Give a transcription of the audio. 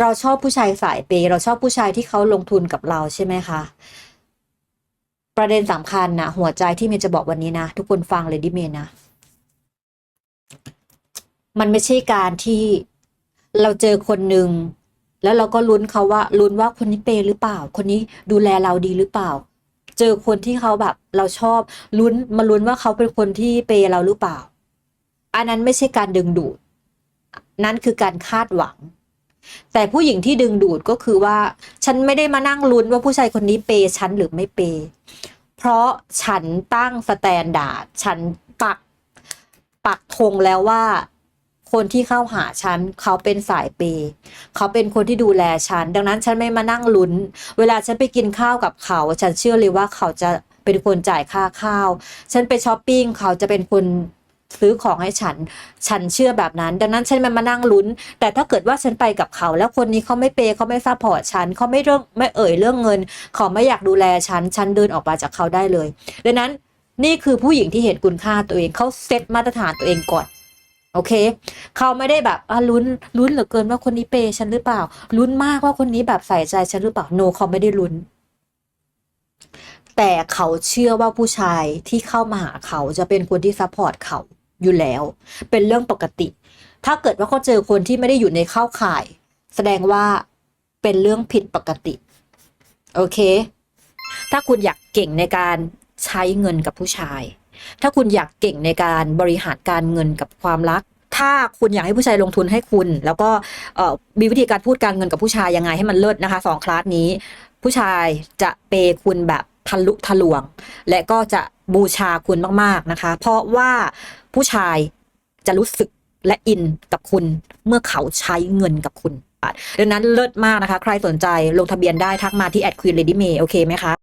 เราชอบผู้ชายสายเปย์เราชอบผู้ชายที่เขาลงทุนกับเราใช่ไหมคะประเด็นสำคัญนะหัวใจที่เมย์จะบอกวันนี้นะ ทุกคนฟังเลยดิเมย์นะ มันไม่ใช่การที่เราเจอคนหนึ่งแล้วเราก็ลุ้นเขาว่าลุ้นว่าคนนี้เปย์หรือเปล่า คนนี้ดูแลเราดีหรือเปล่า เจอคนที่เขาแบบ เราชอบลุ้นมาลุ้นว่าเขาเป็นคนที่เปย์เราหรือเปล่า อันนั้นไม่ใช่การดึงดูด นั่นคือการคาดหวัง แต่ผู้หญิงที่ดึงดูดก็คือว่า ฉันไม่ได้มานั่งลุ้นว่าผู้ชายคนนี้เปย์ฉันหรือไม่เปย์เพราะฉันตั้งสแตนดาร์ดฉันปักปักธงแล้วว่า คนที่เข้าหาฉันเขาเป็นสายเปย์เขาเป็นคนที่ดูแลฉัน ดังนั้นฉันไม่มานั่งลุ้น เวลาฉันไปกินข้าวกับเขา ฉันเชื่อเลยว่าเขาจะเป็นคนจ่ายค่าข้าว ฉันไปช้อปปิ้งเขาจะเป็นคน ซื้อของให้ฉัน ฉันเชื่อแบบนั้น ดังนั้นฉันไม่มานั่งลุ้น แต่ถ้าเกิดว่าฉันไปกับเขา แล้วคนนี้เขาไม่เปย์เขาไม่ซัพพอร์ตฉันเขาไม่เรื่องไม่เอ่ยเรื่องเงินเขาไม่อยากดูแลฉัน ฉันเดินออกมาจากเขาได้เลย ดังนั้นนี่คือผู้หญิงที่เห็นคุณค่าตัวเองเขาเซตมาตรฐานตัวเองก่อนโอเค เขาไม่ได้แบบอะลุ้นลุ้นเหลือเกินว่าคนนี้เปย์ฉันหรือเปล่าลุ้นมากว่าคนนี้แบบใส่ใจฉันหรือเปล่าโนเขาไม่ได้ลุ้น แต่เขาเชื่อว่าผู้ชายที่เข้ามาหาเขาจะเป็นคนที่ซัพพอร์ตเขา อยู่แล้ว เป็นเรื่องปกติ ถ้าเกิดว่าเขาเจอคนที่ไม่ได้อยู่ในเข้าข่าย แสดงว่าเป็นเรื่องผิดปกติ โอเค ถ้าคุณอยากเก่งในการใช้เงินกับผู้ชาย ถ้าคุณอยากเก่งในการบริหารการเงินกับความรัก ถ้าคุณอยากให้ผู้ชายลงทุนให้คุณ แล้วก็มีวิธีการพูดการเงินกับผู้ชายยังไงให้มันเลิศนะคะสองคลาสนี้ ผู้ชายจะเปย์คุณแบบ ทะลุทะลวง และก็จะบูชาคุณมากๆนะคะ เพราะว่าผู้ชายจะรู้สึกและอินกับคุณเมื่อเขาใช้เงินกับคุณดังนั้นเลิศมากนะคะ ใครสนใจลงทะเบียนได้ทักมาที่แอดควีนเลดี้เมย์โอเคไหมคะ